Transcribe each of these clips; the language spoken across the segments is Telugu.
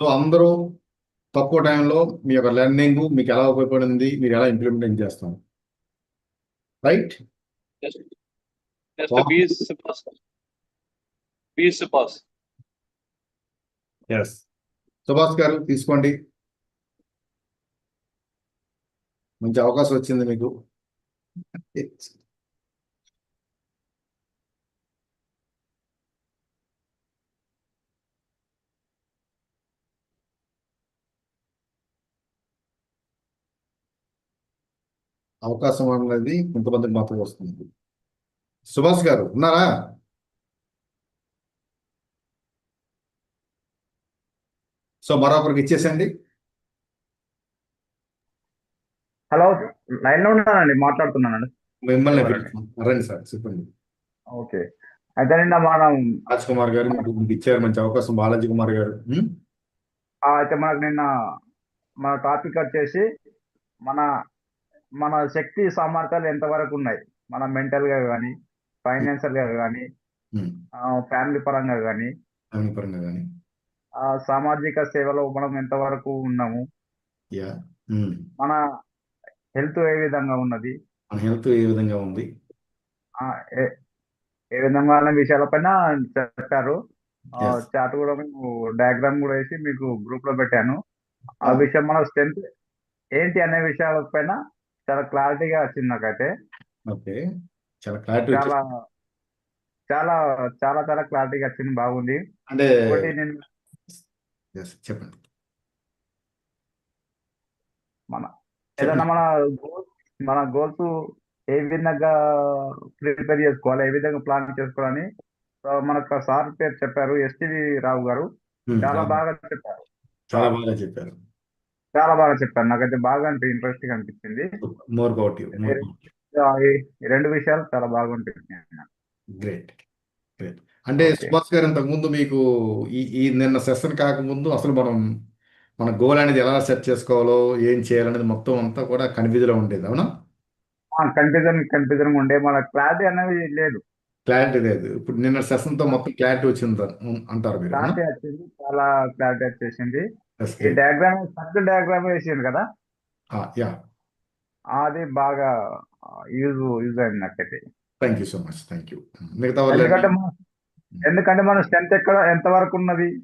సో అందరూ తక్కువ టైంలో మీ యొక్క లెర్నింగ్ మీకు ఎలా ఉపయోగపడింది మీరు ఎలా ఇంప్లిమెంట్ చేస్తాం రైట్. ఎస్ సుభాష్ గారు తీసుకోండి. మంచి అవకాశం వచ్చింది మీకు. అవకాశం అనేది కొంతమందికి మాత్రం వస్తుంది. సుభాష్ గారు ఉన్నారా? సో మరొకరికి ఇచ్చేసండి హలో లైన్లో ఉన్నానండి మాట్లాడుతున్నానండి. మిమ్మల్ని. రండి సార్ చెప్పండి. ఓకే. అయితే నిన్న మనం రాజ్ కుమార్ గారు ఇచ్చారు మంచి అవకాశం. బాలాజీ కుమార్ గారు అయితే మనకు నిన్న మన టాపిక్ వచ్చేసి మన మన శక్తి సామర్థ్యాలు ఎంతవరకు ఉన్నాయి? మన మెంటల్గా కానీ ఫైనాన్షియల్గా కానీ. ఫ్యామిలీ పరంగా కానీ అన్ని పరంగా కానీ సామాజిక సేవలో మనం ఎంతవరకు ఉన్నాము. మన హెల్త్ ఏ విధంగా ఉన్నది? మన హెల్త్ ఏ విధంగా ఉంది? ఆ, ఏ విధంగా అనే విషయాలపైన చెప్పారు. చాట్ కూడా మేము డయాగ్రామ్ కూడా వేసి మీకు గ్రూప్లో పెట్టాను. ఆ. విషయం మన స్ట్రెంత్ ఏంటి అనే విషయాలపైన చాలా క్లారిటీగా వచ్చింది నాకైతే. ఓకే. చాలా క్లారిటీ చాలా చాలా చాలా చాలా క్లారిటీగా వచ్చింది బాగుంది. అంటే నేను చెప్పండి. మన ఏదైనా మన goals- మన గోల్స్ ఏ విధంగా ప్రిపేర్ చేసుకోవాలి ఏ విధంగా ప్లాన్ చేసుకోవాలని మనకు సార్ పేరు చెప్పారు ఎస్టివి రావు గారు. చాలా బాగా చెప్పారు. చాలా బాగా చెప్పారు. చాలా బాగా చెప్పారు. నాకైతే బాగా అంటే ఇంట్రెస్టింగ్ అనిపించింది. మోర్ అబౌట్ యూ రెండు విషయాలు చాలా బాగుంటుంది గ్రేట్ గ్రేట్ అంటే. సుభాష్ గారు ఇంతకు ముందు మీకు ఈ ఈ నిన్న సెషన్ కాకముందు అసలు మనం మన గోల్ అనేది ఎలా సెట్ చేసుకోవాలో ఏం చేయాలనేది మొత్తం అంతా కూడా కన్ఫ్యూజ్లో ఉండేది అవునా? కన్ఫ్యూజన్ కన్ఫ్యూజన్ ఉండే మన క్లారిటీ అనేది లేదు. క్లారిటీ లేదు. ఇప్పుడు నిన్న సెషన్తో మొత్తం క్లారిటీ వచ్చింది అంటారు మీరు అవునా? క్లారిటీ వచ్చింది చాలా క్లారిటీ వచ్చేసింది. డయాగ్రామ్ సర్కిల్ డయాగ్రామ్ వేసింది కదా? yeah. అది బాగా యూజ్ యూజ్ అయింది నాకైతే. Thank you so much thank you మిగతా ఎందుకంటే మన ఎందుకంటే మన స్ట్రెంత్ ఎక్కడ ఎంత వరకు ఉన్నది?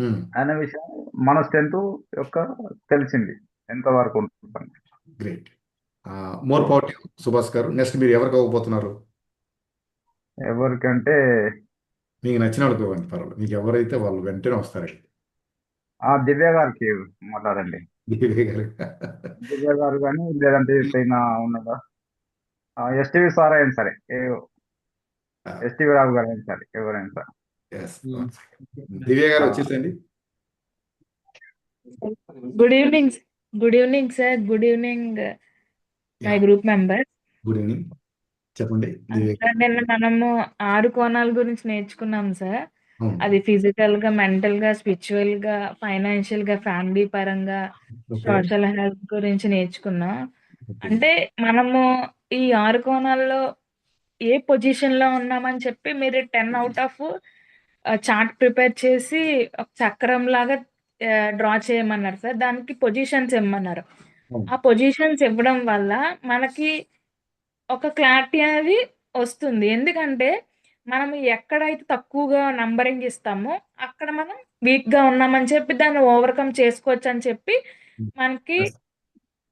Hmm, అనే విషయం మన స్ట్రెంత్ యొక్క తెలిసింది. ఎంత వరకు ఉంటుంది గ్రేట్ మోర్ పవర్ సుభాష్ గారు. నెక్స్ట్ మీరు ఎవరికి అవ్వబోతున్నారు? ఎవరికంటే మీకు నచ్చిన వాళ్ళకి ఇవ్వండి పర్వాలేదు. మీకు ఎవరైతే వాళ్ళు వెంటనే వస్తారు ఆ దివ్య గారికి మాట్లాడండి. దివ్య గారు. దివ్య గారు కానీ లేదంటే పైన ఉన్నదా? ఎస్టీవీ సార్ అయినా సరే ఎస్టీవీ రావు గారు అయినా సరే ఎవరైనా సరే. Second. దివ్య గారు వచ్చేసండి. Good evening good evening sir good evening my. Group member good evening చెప్పండి. నిన్న మనము ఆరు కోణాల గురించి నేర్చుకున్నాం సార్ అవును. అది ఫిజికల్గా మెంటల్గా స్పిరిచువల్గా ఫైనాన్షియల్గా ఫ్యామిలీ పరంగా. సోషల్ హెల్త్ గురించి నేర్చుకున్నాం అంటే మనము ఈ ఆరు కోణాల్లో ఏ పొజిషన్లో ఉన్నామని చెప్పి మీరు ten out of chart prepare చేసి ఒక చక్రం లాగా డ్రా చేయమన్నారు సార్ దానికి పొజిషన్స్ ఇమ్మన్నారు అవును. ఆ పొజిషన్స్ ఇవ్వడం వల్ల మనకి ఒక క్లారిటీ అనేది వస్తుంది ఎందుకంటే మనం ఎక్కడైతే తక్కువగా నంబరింగ్ ఇస్తామో అక్కడ మనం వీక్గా ఉన్నామని చెప్పి దాన్ని ఓవర్కమ్ చేసుకోవచ్చు అని చెప్పి మనకి.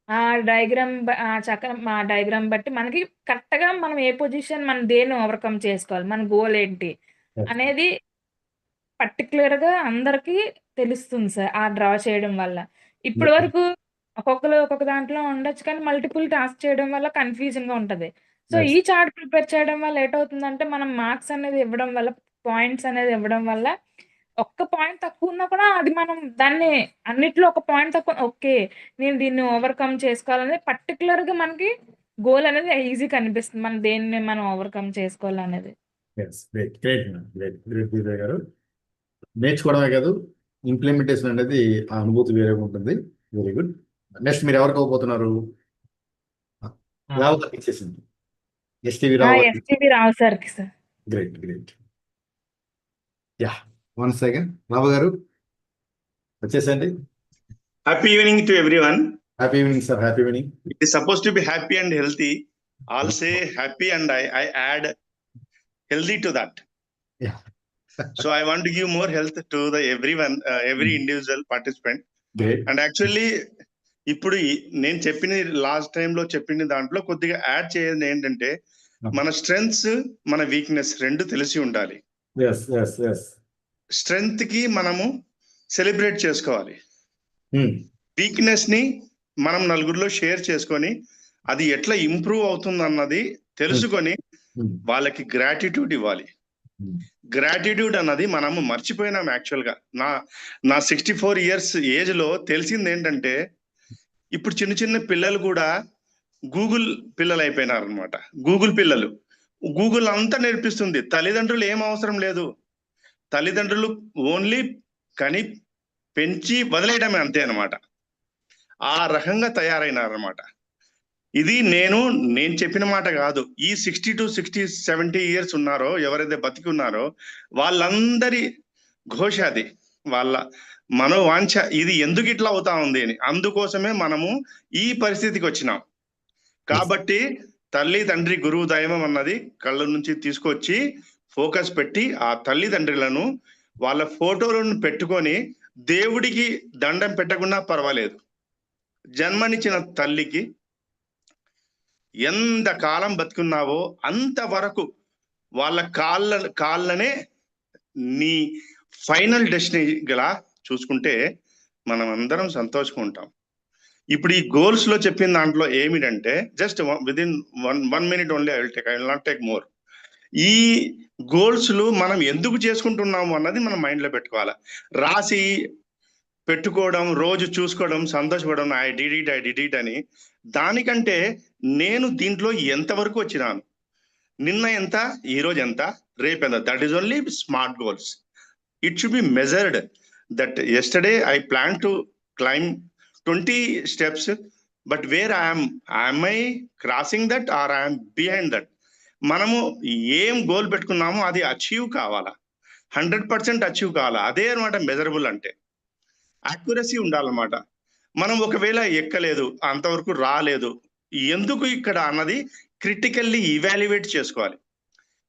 ఆ డయాగ్రామ్ ఆ చక్రం ఆ డయాగ్రామ్ బట్టి మనకి కరెక్ట్గా మనం ఏ పొజిషన్ మనం దేన్ని ఓవర్కమ్ చేసుకోవాలి మన గోల్ ఏంటి. అనేది పర్టికులర్గా అందరికి తెలుస్తుంది సార్ ఆ డ్రా చేయడం వల్ల ఇప్పటి. వరకు ఒక్కొక్కరు ఒక్కొక్క దాంట్లో ఉండొచ్చు కానీ మల్టిపుల్ టాస్క్ చేయడం వల్ల కన్ఫ్యూజన్గా ఉంటది సో. ఈ చార్ట్ ప్రిపేర్ చేయడం వల్ల ఏటవుతుందంటే మనం మార్క్స్ అనేది ఇవ్వడం వల్ల పాయింట్స్ అనేది ఇవ్వడం వల్ల ఒక్క పాయింట్ తక్కువ ఉన్నా కూడా అది మనం దాన్ని అన్నిట్లో ఒక పాయింట్ తక్కువ ఓకే నేను దీన్ని ఓవర్కమ్ చేసుకోవాలనేది పర్టికులర్గా మనకి గోల్ అనేది ఈజీ కనిపిస్తుంది. మనం దేన్ని మనం ఓవర్కమ్ చేసుకోవాలనేది. గారు. నేర్చుకోవడమే కాదు ఇంప్లిమెంటేషన్ అనేది ఆ అనుభూతి వేరేగా ఉంటుంది. వెరీ గుడ్ నెక్స్ట్ మీరు ఎవరికి గారికి ఇచ్చేసింది. STV Rao STV Rao sir great great yeah one second Rao garu వచ్చేసండి Happy evening to everyone. Happy evening sir happy evening It is supposed to be happy and healthy. I'll say happy and I, I add healthy to that. Yeah. so I want to give more health to the everyone, uh, every Mm. individual participant. Great And actually, ఇప్పుడు నేను చెప్పిన లాస్ట్ టైం లో చెప్పిన దాంట్లో కొద్దిగా యాడ్ చేయాలి ఏంటంటే. మన స్ట్రెంగ్స్ మన వీక్నెస్ రెండు తెలిసి ఉండాలి స్ట్రెంగ్త్కి మనము సెలబ్రేట్ చేసుకోవాలి Hmm. వీక్నెస్ని మనం నలుగురిలో షేర్ చేసుకొని అది ఎట్లా ఇంప్రూవ్ అవుతుంది అన్నది తెలుసుకొని Hmm. వాళ్ళకి గ్రాటిట్యూడ్ ఇవ్వాలి Hmm. గ్రాటిట్యూడ్ అన్నది మనము మర్చిపోయినాం యాక్చువల్గా నా నా సిక్స్టీ ఫోర్ ఇయర్స్ ఏజ్లో తెలిసింది ఏంటంటే ఇప్పుడు చిన్న చిన్న పిల్లలు కూడా గూగుల్ పిల్లలు అయిపోయినారు అనమాట గూగుల్ పిల్లలు. గూగుల్ అంతా నేర్పిస్తుంది. తల్లిదండ్రులు ఏం అవసరం లేదు. తల్లిదండ్రులు ఓన్లీ కని పెంచి వదిలేయడమే అంతే అనమాట ఆ రకంగా తయారైనారనమాట ఇది నేను నేను చెప్పిన మాట కాదు. ఈ sixty to sixty seventy years ఉన్నారో ఎవరైతే బతికి ఉన్నారో వాళ్ళందరి ఘోష అది. వాళ్ళ మనోవాంఛ ఇది ఎందుకు ఇట్లా అవుతా ఉంది అని. అందుకోసమే మనము ఈ పరిస్థితికి వచ్చినాం. కాబట్టి తల్లి తండ్రి గురువు దైవం అన్నది కళ్ళ నుంచి తీసుకొచ్చి ఫోకస్ పెట్టి ఆ తల్లిదండ్రులను వాళ్ళ ఫోటోలను పెట్టుకొని దేవుడికి దండం పెట్టకుండా పర్వాలేదు. జన్మనిచ్చిన తల్లికి ఎంత కాలం బతుకున్నావో అంతవరకు వాళ్ళ కాళ్ళ కాళ్ళనే నీ ఫైనల్ డెస్టినేషన్ గల చూసుకుంటే మనం అందరం సంతోషంగా ఉంటాం. ఇప్పుడు ఈ గోల్స్లో చెప్పిన దాంట్లో ఏమిటంటే just within one one minute only I will take I will not take more ఈ గోల్స్లు మనం ఎందుకు చేసుకుంటున్నాము అన్నది మనం మైండ్లో పెట్టుకోవాలి. రాసి పెట్టుకోవడం రోజు చూసుకోవడం సంతోషపడడం I did it I did it అని దానికంటే నేను దీంట్లో ఎంతవరకు వచ్చినాను? నిన్న ఎంత ఈ రోజు ఎంత రేపు ఎంత? That is only smart goals it should be measured that yesterday I plan to climb twenty steps but where I'm I'm I crossing that or I'm behind that మనము ఏం గోల్ పెట్టుకున్నామో అది అచీవ్ కావాలా? హండ్రెడ్ పర్సెంట్ అచీవ్ కావాలా? అదే అనమాట మెజరబుల్ అంటే. యాక్యురసీ ఉండాలన్నమాట. మనం ఒకవేళ ఎక్కలేదు అంతవరకు రాలేదు ఎందుకు ఇక్కడ అన్నది క్రిటికల్లీ ఇవాల్యుయేట్ చేసుకోవాలి.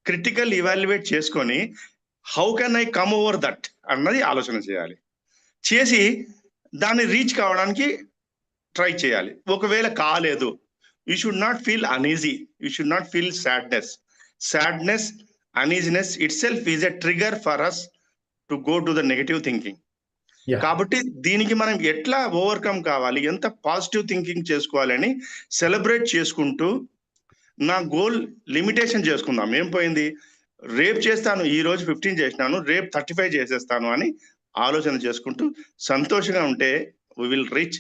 క్రిటికల్ ఇవాల్యుయేట్ చేసుకొని how can I come over that అన్నది ఆలోచన చేయాలి. చేసి దాన్ని రీచ్ కావడానికి ట్రై చేయాలి. ఒకవేళ కాలేదు you should not feel uneasy you should not feel sadness sadness uneasiness itself is a trigger for us to go to the negative thinking. కాబట్టి దీనికి మనం ఎట్లా ఓవర్కమ్ కావాలి ఎంత పాజిటివ్ థింకింగ్ చేసుకోవాలని సెలబ్రేట్ చేసుకుంటూ నా గోల్ లిమిటేషన్ చేసుకుందాం. ఏం పోయింది? రేపు చేస్తాను ఈ రోజు ఫిఫ్టీన్ చేసినాను రేపు థర్టీ ఫైవ్ చేసేస్తాను అని ఆలోచన చేసుకుంటూ సంతోషంగా ఉంటే we will reach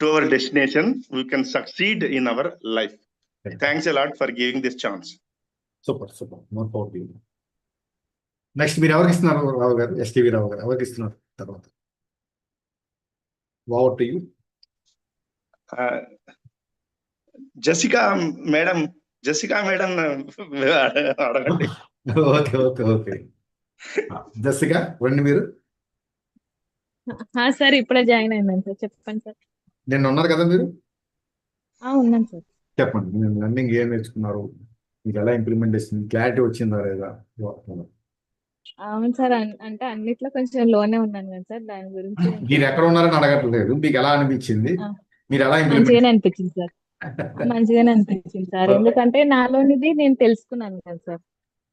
to our destination we can succeed in our life thanks a lot for giving this chance super super more power next మీరు ఎవరికి ఇస్తున్నారు రావు గారు? ఎస్టీవీ రావు గారు. ఎవరికి ఇస్తున్నారు తర్వాత? Over to you Jessica madam Jessica madam అడగండి. Okay okay okay. జస్సిగా రండి మీరు. సార్ ఇప్పుడే జాయిన్ అయిందండి సార్. చెప్పండి సార్. నిన్న ఉన్నారు కదా మీరు? ఆ, ఉన్నాను సార్. చెప్పండి మీరు రన్నింగ్ ఏం నేర్చుకున్నారు? మీకు ఎలా ఇంప్లిమెంటేషన్ క్లారిటీ వచ్చిందా లేదా? అవును సార్ అంటే అన్నిట్లో కొంచెం లోనే ఉన్నాను కదా సార్ దాని గురించి. మీరు ఎక్కడ ఉన్నారని అడగట్లేదు. మీకు ఎలా అనిపించింది. మీరు ఎలా ఇంప్లిమెంట్ అనిపించింది సార్. మంచిగానే అనిపించింది సార్. ఎందుకంటే నాలోనిది నేను తెలుసుకున్నాను కదా సార్.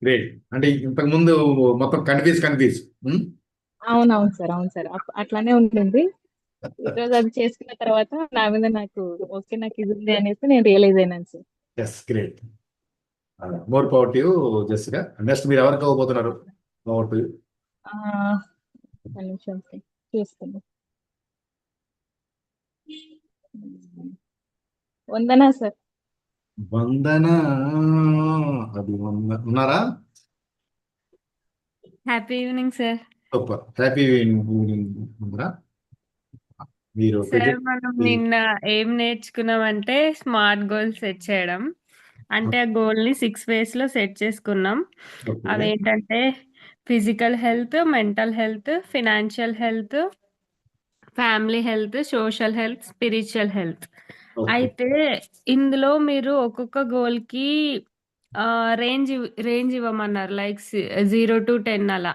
గ్రేట్ అంటే ఇంతకు ముందు మొత్తం కన్ఫ్యూజ్ కన్ఫ్యూజ్. అవును అవును సార్ అవును సార్. అట్లానే ఉంటుంది ఈరోజు అది చేసుకున్న తర్వాత నా మీద నాకు ఓకే నాకు ఇది ఉంది అనేసి నేను రియలైజ్ అయినాను sir. Yes great more power to జస్ట్గా next మీరు ఎవరికి అవ్వబోతున్నారు? Power to sir. చూస్తాను వందనా సార్? వందన? అది వంద. ఉన్నారా? Happy evening sir. Super. Happy evening మీరు సార్ మనం నిన్న ఏం నేర్చుకున్నామంటే స్మార్ట్ గోల్ సెట్ చేయడం. అంటే ఆ గోల్ని సిక్స్ వేస్లో సెట్ చేసుకున్నాం. అవి ఏంటంటే physical health mental health financial health family health social health spiritual health. Okay. అయితే ఇందులో మీరు ఒక్కొక్క గోల్కి రేంజ్ రేంజ్ ఇవ్వమన్నారు. లైక్ జీరో టు టెన్ అలా.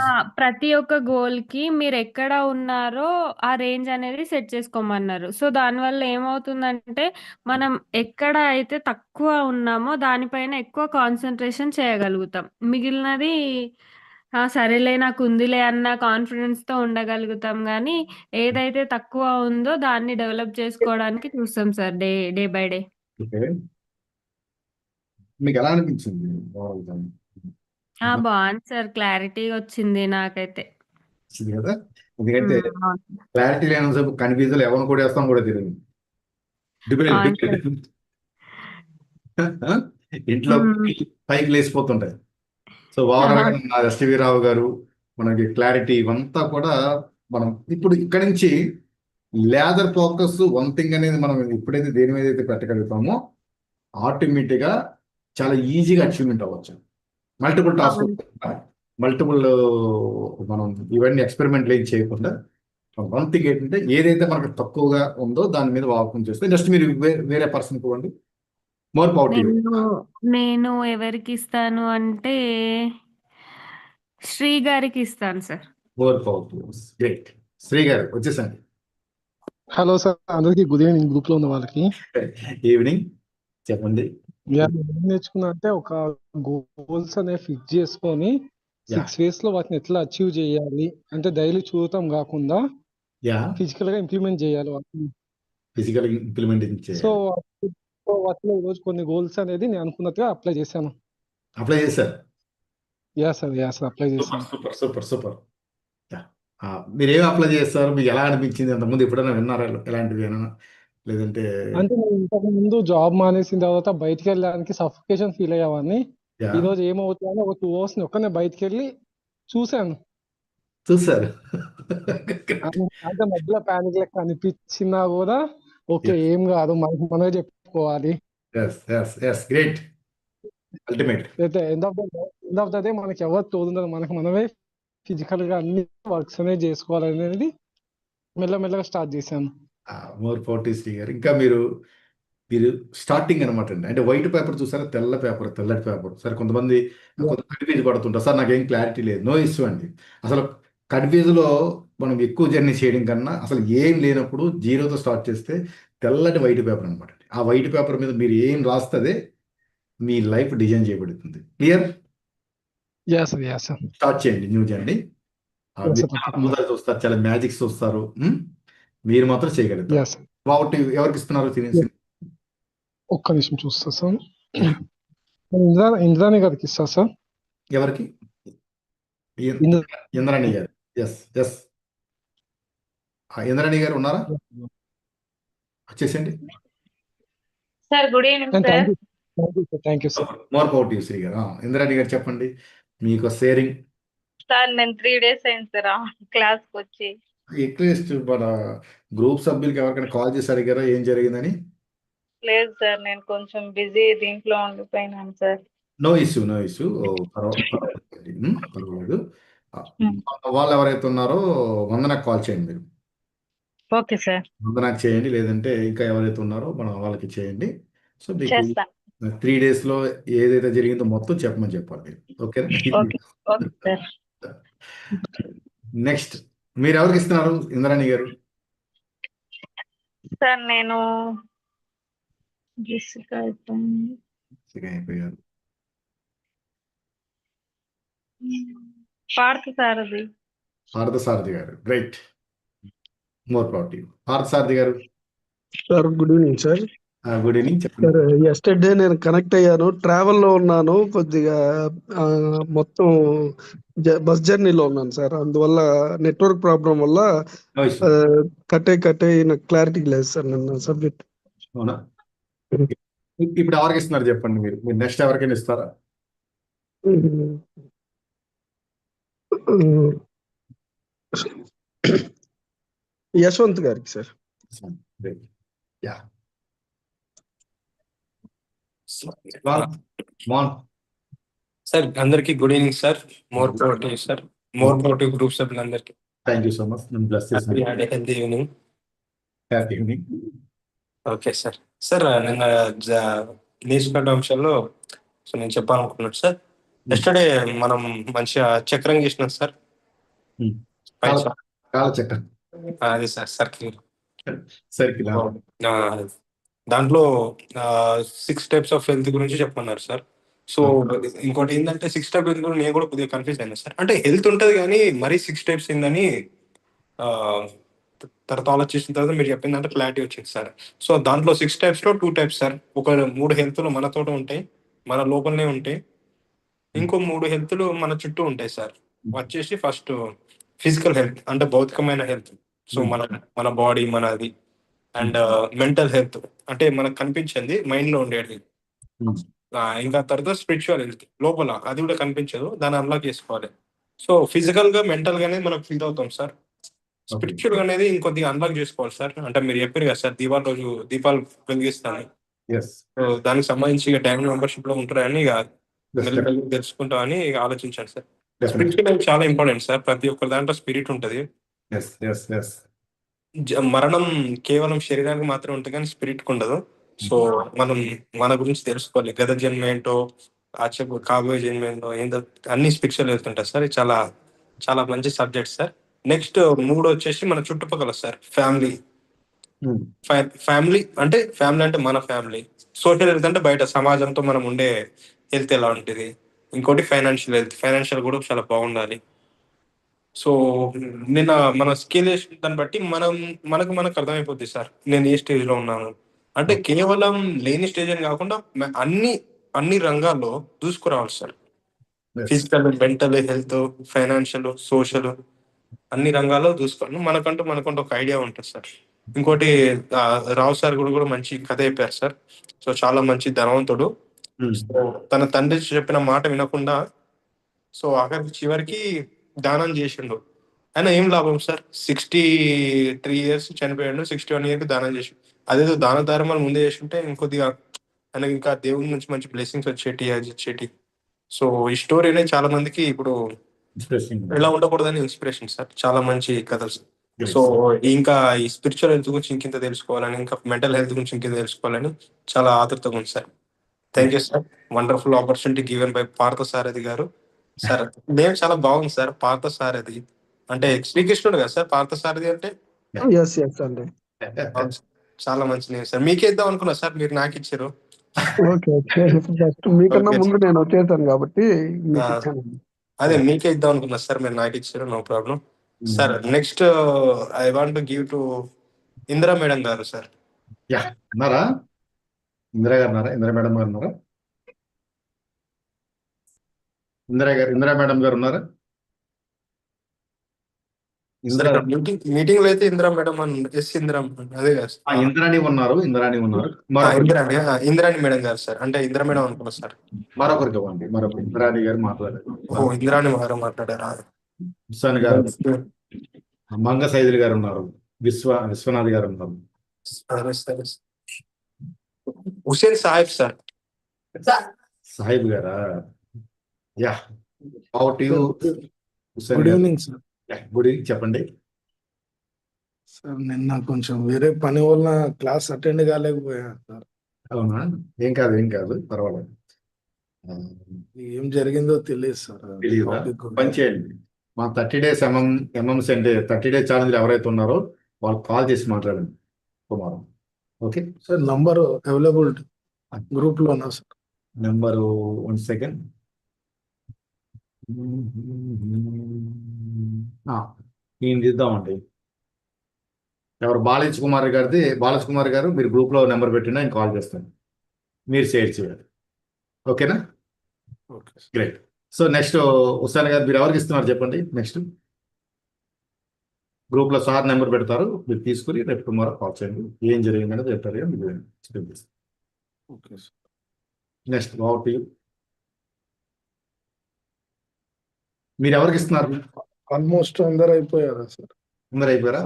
ఆ, ప్రతి ఒక్క గోల్కి మీరు ఎక్కడ ఉన్నారో ఆ రేంజ్ అనేది సెట్ చేసుకోమన్నారు. సో దానివల్ల ఏమవుతుందంటే మనం ఎక్కడ అయితే తక్కువ ఉన్నామో దానిపైన ఎక్కువ కాన్సన్ట్రేషన్ చేయగలుగుతాం. మిగిలినది ఆ, సరేలే నాకు ఉందిలే అన్న కాన్ఫిడెన్స్తో ఉండగలుగుతాం. కానీ ఏదైతే తక్కువ ఉందో దాన్ని డెవలప్ చేసుకోవడానికి చూస్తాం sir day day by day. Okay. మీకు ఎలా అనిపించింది? ఓవరాల్గా? ఆ బాగుంది సార్. క్లారిటీ వచ్చింది నాకైతే. వచ్చింది ఎందుకంటే అవును. క్లారిటీ లేనంతసేపు కన్ఫ్యూజ్ ఎవరిని కూడా వేస్తాం కూడా డిబేట్ ఇంట్లో. పైకి లేచిపోతుంటాయి. సో ఓవరాల్గా నా ఎస్టివి రావు గారు మనకి క్లారిటీ ఇవంతా కూడా మనం ఇప్పుడు ఇక్కడి నుంచి లేదర్ ఫోకస్ వన్ థింగ్ అనేది మనం ఎప్పుడైతే దేని మీద అయితే పెట్టగలుగుతామో ఆటోమేటిక్గా చాలా ఈజీగా అచీవ్మెంట్ అవ్వచ్చు. Multiple task. మల్టిపుల్ మనం ఇవన్నీ ఎక్స్పెరిమెంట్లు ఏం చేయకుండా వన్ థింగ్ ఏంటంటే ఏదైతే మనకు తక్కువగా ఉందో దాని మీద వాకం చేస్తే జస్ట్ మీరు వేరే పర్సన్ ఇవ్వండి. మోర్ పవర్టీ నేను నేను ఎవరికి ఇస్తాను అంటే శ్రీ గారికి ఇస్తాను sir. More power to great Sri garu వచ్చేసండి. హలో సార్ అందరికీ గుడ్ ఈవినింగ్ గ్రూప్లో ఉన్న వాళ్ళకి. ఈవినింగ్ చెప్పండి. యా, నేను ఏం నేర్చుకున్నా అంటే ఒక గోల్స్ అనే ఫిక్స్ చేసుకొని సిక్స్ వేస్లో వాటిని ఎట్లా అచీవ్ చేయాలి? అంటే డైలీ చూడటం కాకుండా యా ఫిజికల్గా ఇంప్లిమెంట్ చేయాలి వాటిని. ఫిజికల్ ఇంప్లిమెంటింగ్ సో సో వాటిలో ఈరోజు కొన్ని గోల్స్ అనేది నేను అనుకున్నట్టుగా అప్లై చేశాను. అప్లై చేశారు? Yeah sir yeah sir apply చేశాను. సూపర్ సూపర్ సూపర్ మీరు ఏమి అప్లై చేస్తారు? మీకు ఎలా అనిపించింది? అంతకుముందు ఎప్పుడైనా విన్నారా ఎలాంటివి ఏమైనా? లేదంటే అంటే నేను ఇంతకు ముందు జాబ్ మానేసిన తర్వాత బయటికి వెళ్ళడానికి సఫికేషన్ ఫీల్ అయ్యేవాడిని. ఈ రోజు ఏమవుతుందో ఒక టూ అవర్స్ ఒక్కనే బయటికి వెళ్ళి చూశాను. చూసారు అంటే మధ్యలో ప్యానిక్ లెక్క అనిపించినా కూడా ఓకే ఏం కాదు. మనకి మనమే చెప్పుకోవాలి గ్రేట్ అల్టిమేట్ అయితే end of the end of the day మనకి ఎవరు తోడుండదు మనకి మనమే ఫిజికల్గా అన్ని వర్క్స్ అనేది చేసుకోవాలి అనేది మెల్లమెల్లగా స్టార్ట్ చేశాను. మోర్ ఫోర్టీ శ్రీ గారు ఇంకా మీరు మీరు స్టార్టింగ్ అనమాట అండి. అంటే వైట్ పేపర్ చూసారా? తెల్ల పేపర్ తెల్లటి పేపర్ సరే కొంతమంది కొంత కన్ఫ్యూజ్ పడుతుంటారు. సార్ నాకేం క్లారిటీ లేదు. నో ఇష్యూ అండి. అసలు కన్ఫ్యూజ్లో మనం ఎక్కువ జర్నీ చేయడం కన్నా అసలు ఏం లేనప్పుడు జీరోతో స్టార్ట్ చేస్తే తెల్లటి వైట్ పేపర్ అనమాట ఆ వైట్ పేపర్ మీద మీరు ఏం రాస్తే మీ లైఫ్ డిజైన్ చేయబడుతుంది. క్లియర్? స్టార్ట్ చేయండి న్యూ అద్భుతాలు చూస్తారు చాలా మ్యాజిక్స్ చూస్తారు? మీరు మాత్రం చేయగలుగుతారు. కాబట్టి ఎవరికి ఇస్తున్నారు తినేసి ఒక్క నిమిషం చూస్తా సార్ ఇంద్రా ఇంద్రాణి గారికి ఇస్తా సార్ ఎవరికి? ఇంద్రాణి గారు. ఎస్ ఎస్ ఇంద్రాణి గారు ఉన్నారా? వచ్చేసండి sir good evening sir. Thank you sir. More power Sri garu Indrani garu చెప్పండి. మీకు షేరింగ్ సార్ నేను త్రీ డేస్ అయింది సార్ క్లాస్కి వచ్చి. అట్లీస్ట్ మన గ్రూప్ సభ్యులకి ఎవరికైనా కాల్ చేసి అడిగారా? ఏం జరిగిందని? లేదు సార్ నేను కొంచెం బిజీ దీంట్లో ఉండిపోయినాను sir. No issue no issue పర్వాలేదు ఆ, వాళ్ళు ఎవరైతే ఉన్నారో వందనకు కాల్ చేయండి మీరు. Okay sir. వందనకు చేయండి లేదంటే ఇంకా ఎవరైతే ఉన్నారో మనం వాళ్ళకి చేయండి. సో మీకు చేస్తా. త్రీ డేస్లో ఏదైతే జరిగిందో మొత్తం చెప్పమని చెప్పాలి ఓకేనా? ఓకే. Okay sir. నెక్స్ట్ మీరు ఎవరికి ఇస్తున్నారు? ఇంద్రాణి గారు. సార్ నేను జెసికా అయిపోయింది. ఇక అయిపోయారు. పార్థ సార్ అది Partha Sarathi garu. Right more proud you Partha Sarathi garu sir good evening sir good evening చెప్పండి. ఎస్టర్డే నేను కనెక్ట్ అయ్యాను. ట్రావెల్లో ఉన్నాను. కొద్దిగా మొత్తం బస్ జర్నీలో ఉన్నాను సార్ అందువల్ల నెట్వర్క్ ప్రాబ్లం వల్ల నో ఇష్యూ ఆ, కట్ అయ్యి కట్ అయ్యి నాకు క్లారిటీ లేదు సార్ నిన్న సబ్జెక్ట్ అవునా? ఇప్పుడు ఎవరికి ఇస్తున్నారు చెప్పండి మీరు. మీరు నెక్స్ట్ ఎవరికైనా ఇస్తారా? యశ్వంత్ గారికి సార్ యా సార్ అందరికి good evening sir more protective sir more protective group సభ్యులందరికీ thank you so much bless చేసిన healthy evening happy evening okay sir sir నిన్న నేర్చుకున్న అంశాల్లో సో నేను చెప్పాలనుకున్నాను సార్ ఎస్టర్డే మనం మంచిగా చక్రం చేసినాం సార్ Hmm. కాలచక్రం. అది సార్ సర్కిల్. సర్కిల్? దాంట్లో సిక్స్ టైప్స్ ఆఫ్ హెల్త్ గురించి చెప్పమన్నారు సార్. సో ఇంకోటి ఏంటంటే సిక్స్ టైప్ హెల్త్ నేను కూడా కొద్దిగా కన్ఫ్యూజ్ అయినా సార్. అంటే హెల్త్ ఉంటుంది కానీ మరీ సిక్స్ టైప్స్ ఏందని తర్వాత ఆలోచించిన తర్వాత మీరు చెప్పిందంటే క్లారిటీ వచ్చింది సార్. సో దాంట్లో సిక్స్ టైప్స్లో టూ టైప్స్ సార్. ఒక మూడు హెల్త్లు మనతోట ఉంటాయి మన లోపలనే ఉంటాయి. ఇంకో మూడు హెల్త్లు మన చుట్టూ ఉంటాయి సార్. వచ్చేసి ఫస్ట్ ఫిజికల్ హెల్త్ అంటే భౌతికమైన హెల్త్ సో మన మన బాడీ మనది. అండ్ మెంటల్ హెల్త్ అంటే మనకు కనిపించింది మైండ్లో ఉండేది. Hmm. ఇంకా తర్వాత స్పిరిచువల్ హెల్త్ లోపల అది కూడా కనిపించదు దాన్ని అన్లాక్ చేసుకోవాలి. సో ఫిజికల్గా మెంటల్గా అనేది మనం ఫీల్ అవుతాం సార్. స్పిరిచువల్గా అనేది ఇంకొద్దిగా అన్లాక్ చేసుకోవాలి సార్. అంటే మీరు చెప్పారు కదా సార్ దీపావళి రోజు దీపాలు వెలిగిస్తాను. సో దానికి సంబంధించి డైమండ్ మెంబర్షిప్లో ఉంటారని ఇక తెలుసుకుంటామని ఆలోచించాను సార్. స్పిరిచువల్ చాలా ఇంపార్టెంట్ సార్. ప్రతి ఒక్కరి దాంట్లో స్పిరిట్ ఉంటది. ఎస్ ఎస్ ఎస్ జ- మరణం కేవలం శరీరానికి మాత్రమే ఉంటుంది కానీ స్పిరిట్ ఉండదు. సో మనం మన గురించి తెలుసుకోవాలి. గత జన్మ ఏంటో ఆ చెప్పు కాబోయే జన్మ ఏంటో ఏంటో అన్ని స్పిరిచువల్ వెళ్తుంటాయి సార్. ఇది చాలా చాలా మంచి సబ్జెక్ట్ సార్. నెక్స్ట్ మూడు వచ్చేసి మన చుట్టుపక్కల సార్ ఫ్యామిలీ. ఫ్యామిలీ అంటే ఫ్యామిలీ అంటే మన ఫ్యామిలీ. సోషల్ హెల్త్ అంటే బయట సమాజంతో మనం ఉండే హెల్త్ ఎలా ఉంటుంది? ఇంకోటి ఫైనాన్షియల్ హెల్త్. ఫైనాన్షియల్ కూడా చాలా బాగుండాలి. సో నిన్న మన స్కిల్ దాన్ని బట్టి మనం మనకు మనకు అర్థమైపోద్ది సార్. నేను ఏ స్టేజ్లో ఉన్నాను? అంటే కేవలం లేని స్టేజ్ అని కాకుండా అన్ని అన్ని రంగాల్లో దూసుకురావాలి sir. Physical mental health financial social అన్ని రంగాల్లో దూసుకోవాలి మనకంటూ మనకంటూ ఒక ఐడియా ఉంటుంది సార్. ఇంకోటి రావు సార్ కూడా కూడా మంచి కథ చెప్పారు సార్. సో చాలా మంచి ధనవంతుడు. సో తన తండ్రి చెప్పిన మాట వినకుండా సో ఆఖరికి చివరికి దానం చేసిండు. ఆయన ఏం లాభం సార్? సిక్స్టీ త్రీ ఇయర్స్ చనిపోయాడు సిక్స్టీ వన్ ఇయర్కి దానం చేసి. అదేదో దాన ధర్మాలు ముందే చేస్తుంటే ఇంకొద్దిగా ఆయనకి ఇంకా దేవుని నుంచి మంచి బ్లెస్సింగ్స్ వచ్చేటి అది వచ్చేటి సో ఈ స్టోరీ అనేది చాలా మందికి ఇప్పుడు ఎలా ఉండకూడదని ఇన్స్పిరేషన్ సార్. చాలా మంచి కథలు సార్. సో ఇంకా ఈ స్పిరిచువల్ హెల్త్ గురించి ఇంకింత తెలుసుకోవాలని ఇంకా మెంటల్ హెల్త్ గురించి ఇంకింత తెలుసుకోవాలని చాలా ఆతృతగా ఉంది sir. Thank you sir wonderful opportunity given by Partha Sarathi garu. Sir name చాలా బాగుంది సార్ పార్థ సారథి. అంటే శ్రీకృష్ణుడు కదా సార్ పార్థ సారథి అంటే? ఎస్ ఎస్ అండి. చాలా మంచి నేమ్ సార్. మీకే ఇద్దాం అనుకున్నా సార్ మీరు నాకు ఇచ్చారు. ఓకే మీకన్నా. ముందు నేను వచ్చేసాను కాబట్టి మీకు. ఇచ్చాను. అదే మీకే ఇద్దాం అనుకున్నా సార్ మీరు నాకు ఇచ్చారు no problem. Sir next I want to give to Indira madam garu sir. Yeah ఉన్నారా ఇందిరా గారు ఉన్నారా ఇందిరా మేడం గారు ఉన్నారా ఇందిరా గారు ఇందిరా మేడం గారు ఉన్నారా? ఇందిరా మీటింగ్ మీటింగ్లో అయితే ఇందిరా మేడం అని ఎస్ ఇందిరా అదే కదా ఆ, ఇంద్రాణి ఉన్నారు ఇంద్రాణి ఉన్నారు. మరొకరు ఆ, ఇందిరాణి మేడం గారు సార్ అంటే ఇందిరా మేడం అనుకున్నా సార్. మరొకరికి ఇవ్వండి మరొకరు ఇంద్రాణి గారు మాట్లాడారు. ఓ గారు మాట్లాడారా? హుస్సాన్ గారు. మంగ సైదులు గారు ఉన్నారు. విశ్వ విశ్వనాథ్ గారు ఉన్నారు. సరే సరే హుసేన్ సాహిబ్ సార్. సాహిబ్ గారా? Yeah out you good evening sir good evening చెప్పండి. సార్ నిన్న కొంచెం వేరే పని వల్ల క్లాస్ అటెండ్ కాలేకపోయాను సార్ అవునా? ఏం కాదు ఏం కాదు. పర్వాలేదు. ఏం జరిగిందో తెలియదు సార్ తెలీదా టాపిక్ పని చేయండి. మా థర్టీ డేస్ ఎంఎం ఎంఎంసీ అంటే థర్టీ డేస్ ఛాలెంజ్ ఎవరైతే ఉన్నారో వాళ్ళు కాల్ చేసి మాట్లాడండి Kumar. Okay? Sir number available group లోనా సార్ నెంబరు వన్ సెకండ్. ఈయన ఇద్దామండి ఎవరు బాలేజ్ కుమార్ గారిది బాలేజ్ కుమార్ గారు మీరు గ్రూప్లో నెంబర్ పెట్టినా ఆయన కాల్ చేస్తాను. మీరు షేర్ చేయాలి. ఓకేనా? Okay great so next Usan garu మీరు ఎవరికి ఇస్తున్నారు చెప్పండి? నెక్స్ట్ గ్రూప్లో సార్ నెంబర్ పెడతారు మీరు తీసుకుని రేపు టుమారో కాల్ చేయండి. ఏం జరిగిందనేది చెప్తారు explain చేస్తాను ఓకే నెక్స్ట్ అవుట్ మీరు ఎవరికి ఇస్తున్నారు ఆల్మోస్ట్ అందరు అయిపోయారా సార్ అందరు అయిపోయారా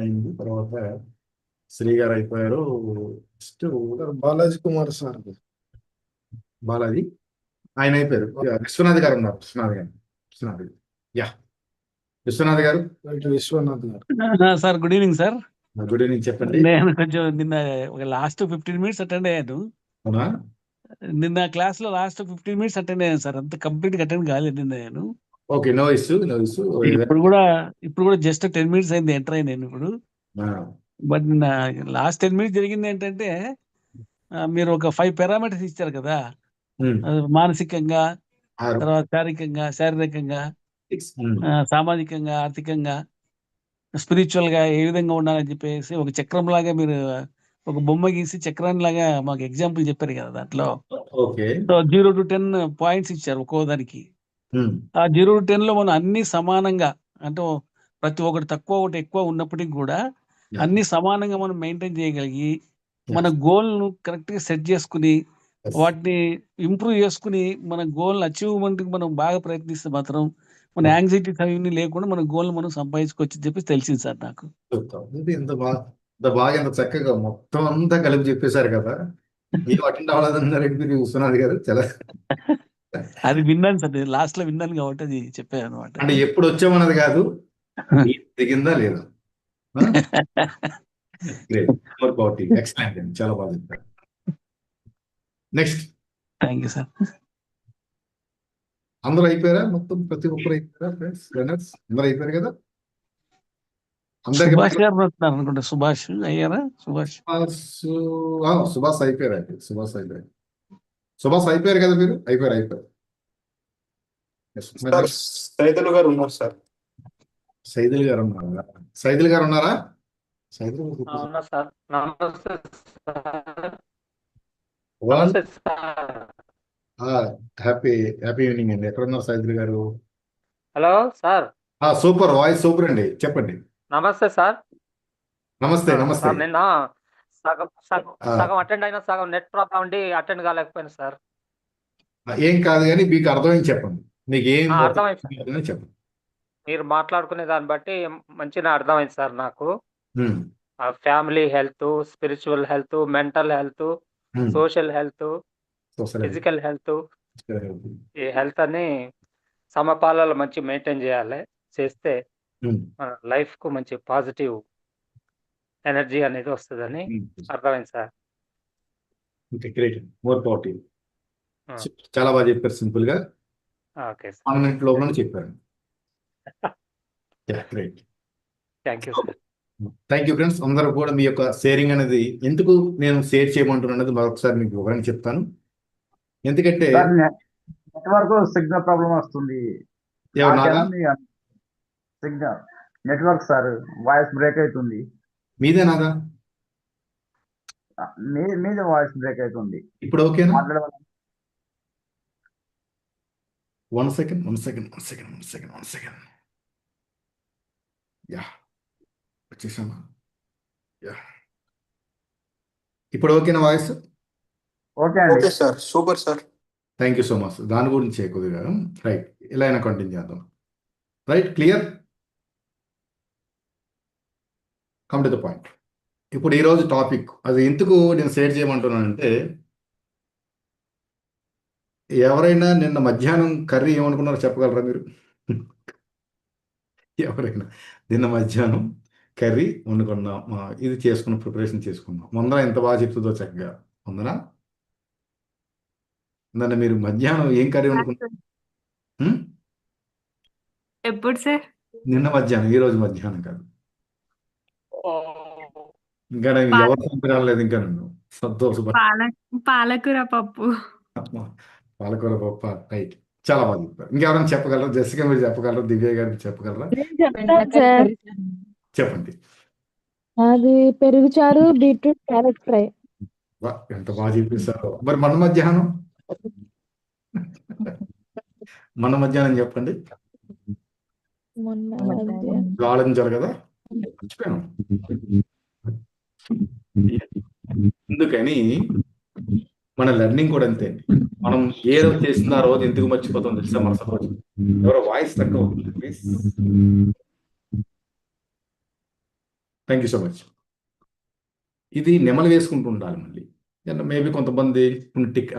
అయింది తర్వాత శ్రీ గారు అయిపోయారు. Next Balaji Kumar sir. Balaji? ఆయన అయిపోయారు. విశ్వనాథ్ గారు ఉన్నారు. విశ్వనాథ్ గారు. విశ్వనాథ్ గారు. Yeah. Vishwanath garu? Right Vishwanath garu. Sir good evening sir. Good evening చెప్పండి. నేను కొంచెం నిన్న ఒక లాస్ట్ ఫిఫ్టీన్ మినిట్స్ అటెండ్ అయ్యాను. అవునా? నిన్న క్లాస్లో లాస్ట్ ఫిఫ్టీన్ మినిట్స్ అటెండ్ అయ్యాను సార్. అంత కంప్లీట్గా అటెండ్ కాలేదు నిన్న నేను. Okay no issue no issue. ఇప్పుడు కూడా ఇప్పుడు కూడా జస్ట్ టెన్ మినిట్స్ అయింది ఎంటర్ అయ్యాను ఇప్పుడు. బట్ నిన్న లాస్ట్ టెన్ మినిట్స్ జరిగింది ఏంటంటే మీరు ఒక ఫైవ్ పారామీటర్స్ ఇచ్చారు కదా. మానసికంగా తర్వాత శారీరకంగా శారీరకంగా సామాజికంగా ఆర్థికంగా స్పిరిచువల్గా ఏ విధంగా ఉండాలని చెప్పేసి ఒక చక్రం లాగా మీరు ఒక బొమ్మ గీసి చక్రం లాగా మాకు ఎగ్జాంపుల్ చెప్పారు కదా దాంట్లో. So zero to ten points ఇచ్చారు ఒక్కో దానికి. ఆ జీరో టు టెన్లో మనం అన్ని సమానంగా అంటే ప్రతి ఒక్కటి తక్కువ ఒకటి ఎక్కువ ఉన్నప్పటికీ కూడా అన్ని సమానంగా మనం మెయింటైన్ చేయగలిగి మన గోల్ను కరెక్ట్గా సెట్ చేసుకుని వాటిని ఇంప్రూవ్ చేసుకుని మన గోల్ అచీవ్మెంట్కి మనం బాగా ప్రయత్నిస్తే మాత్రం మన యాంగ్జైటీస్ అవన్నీ లేకుండా మన గోల్ మనం సంపాదించుకోవచ్చు చెప్పి తెలిసింది సార్ నాకు. బాగా ఇంత ఎంత చక్కగా మొత్తం అంతా కలిపి చెప్పేశారు కదా. మీరు అటెండ్ అవ్వలేదన్నారంటే మీరు విశ్వనాథ్ గారు చాలా. అది విన్నాను సార్ నేను లాస్ట్లో విన్నాను కాబట్టి అది చెప్పాను అనమాట. అంటే ఎప్పుడు వచ్చామన్నది కాదు దిగిందా లేదా. ఎక్సలెంట్ అండి చాలా బాగా చెప్పారు. నెక్స్ట్ థ్యాంక్ యూ సార్ అందరూ అయిపోయారా? మొత్తం ప్రతి ఒక్కరు అయిపోయారా ఫ్రెండ్స్ అందరూ అయిపోయారు కదా? సుభాష్ గారు వస్తున్నారు అనుకుంటా. సుభాష్ అయ్యారా? సుభాష్? సుభాష్ ఆ, సుభాష్ అయిపోయారు అండి. సుభాష్ అయిపోయారు. సుభాష్ అయిపోయారు కదా మీరు? అయిపోయారు అయిపోయారు. సైదులు గారు ఉన్నారు సార్. సైదుల్ గారు ఉన్నారా? సైదుల్ గారు ఉన్నారా? సైదుల్ హ్యాపీ హ్యాపీ ఈవినింగ్ అండి. ఎక్కడ ఉన్నారు సైదుల్ గారు? Hello sir. ఆ సూపర్. వాయిస్ సూపర్ అండి. చెప్పండి. నమస్తే సార్. నమస్తే నమస్తే. నిన్న సగం సగం. సగం అటెండ్ అయినా సగం నెట్ ప్రాబ్లం ఉండి అటెండ్ కాలేకపోయాను సార్. ఏం కాదు కానీ మీకు అర్థమైంది చెప్పండి. మీకు ఏం అర్థమైంది చెప్పండి. మీరు మాట్లాడుకునే దాన్ని బట్టి మంచిగా అర్థమైంది సార్ నాకు. Family health spiritual health mental health. Social health. Physical health. ఈ హెల్త్ అని సమపాలలో మంచి మెయింటైన్ చేయాలి చేస్తే ఉమ్, మన లైఫ్కు మంచి పాజిటివ్ ఎనర్జీ అనేది వస్తుందని ఉమ్. అర్థమైంది sir. Okay great. More power to ఆ. చాలా బాగా చెప్పారు సింపుల్గా ఓకే సార్. వన్ మినిట్ లోపల చెప్పారు. Great thank you sir thank you friends అందరూ కూడా మీ యొక్క షేరింగ్ అనేది ఎందుకు నేను షేర్ చేయమంటున్నాను అనేది మరొకసారి మీకు వివరంగా చెప్తాను. ఎందుకంటే నెట్వర్క్ సిగ్నల్ ప్రాబ్లం వస్తుంది. ఎవరు మీ signal. Network sir voice break అవుతుంది మీదే నాదా? మీ మీద వాయిస్ బ్రేక్ అవుతుంది ఇప్పుడు ఓకేనా? మాట్లాడవాలి one second one second one second one second one second yeah. వచ్చేసామా? Yeah. ఇప్పుడు ఓకేనా వాయిస్? ఓకే అండి. Okay sir super sir. Thank you so much దాని గురించి కొద్దిగా రైట్ ఇలా అయినా కంటిన్యూ చేద్దాం. Right clear come to the point ఇప్పుడు ఈరోజు టాపిక్ అది ఎందుకు నేను షేర్ చేయమంటున్నానంటే ఎవరైనా నిన్న మధ్యాహ్నం కర్రీ ఏమనుకున్నారో చెప్పగలరా మీరు? ఎవరైనా నిన్న మధ్యాహ్నం కర్రీ వండుకున్నాం ఇది చేసుకున్న ప్రిపరేషన్ చేసుకున్నాం. ముందర ఎంత బాగా చెప్తుందో చక్కగా. ఉందనా నన్ను మీరు మధ్యాహ్నం ఏం కర్రీ వండుకున్నారు? ఎప్పుడు సార్? నిన్న మధ్యాహ్నం ఈ రోజు మధ్యాహ్నం కాదు. ఇంకా నేను ఎవరు పంపిరాలేదు ఇంకా నన్ను. సంతోషపడ. పాల పాలకూర పప్పు. పాలకూర పప్ప రైట్ చాలా బాగా చెప్పారు. ఇంకెవరైనా చెప్పగలరా? జెసికా మీరు చెప్పగలరా? దివ్య గారు చెప్పగలరా? చెప్తాను సార్. చెప్పండి. అది పెరుగు చారు బీట్రూట్ క్యారెట్ ఫ్రై. వా, ఎంత బాగా చెప్పేశారో. మరి మన మధ్యాహ్నం? మన మధ్యాహ్నం చెప్పండి. మొన్న మధ్యాహ్నం. కదా? మర్చిపోయాను. అందుకని మన లెర్నింగ్ కూడా అంతే. అండి మనం ఏ రోజు ఆ రోజు ఎందుకు మర్చిపోతాం తెలుసా మరుసటి రోజు ఎవరో వాయిస్ తక్కువ please thank you so much ఇది నెమలు వేసుకుంటూ ఉండాలి మళ్ళీ. మేబీ కొంతమంది కొన్ని టెక్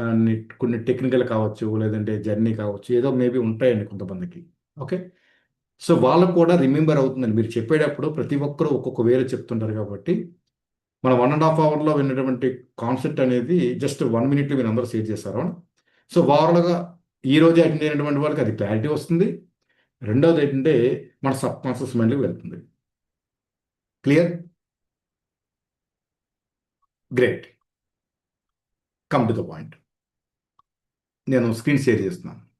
కొన్ని టెక్నికల్ కావచ్చు లేదంటే జర్నీ కావచ్చు ఏదో మేబీ ఉంటాయండి కొంతమందికి. ఓకే సో వాళ్ళకు కూడా రిమెంబర్ అవుతుందండి. మీరు చెప్పేటప్పుడు ప్రతి ఒక్కరూ ఒక్కొక్క వేరే చెప్తుంటారు కాబట్టి మన వన్ అండ్ హాఫ్ అవర్లో విన్నటువంటి కాన్సెప్ట్ అనేది జస్ట్ వన్ మినిట్లో మీరు అందరూ షేర్ చేశారు. సో ఓవరాల్గా ఈ రోజు అటెండ్ అయినటువంటి వాళ్ళకి అది క్లారిటీ వస్తుంది. రెండోది ఏంటంటే మన సబ్ కాన్షియస్ మైండ్కి వెళ్తుంది. Clear great come to the point నేను స్క్రీన్ షేర్ చేస్తున్నాను.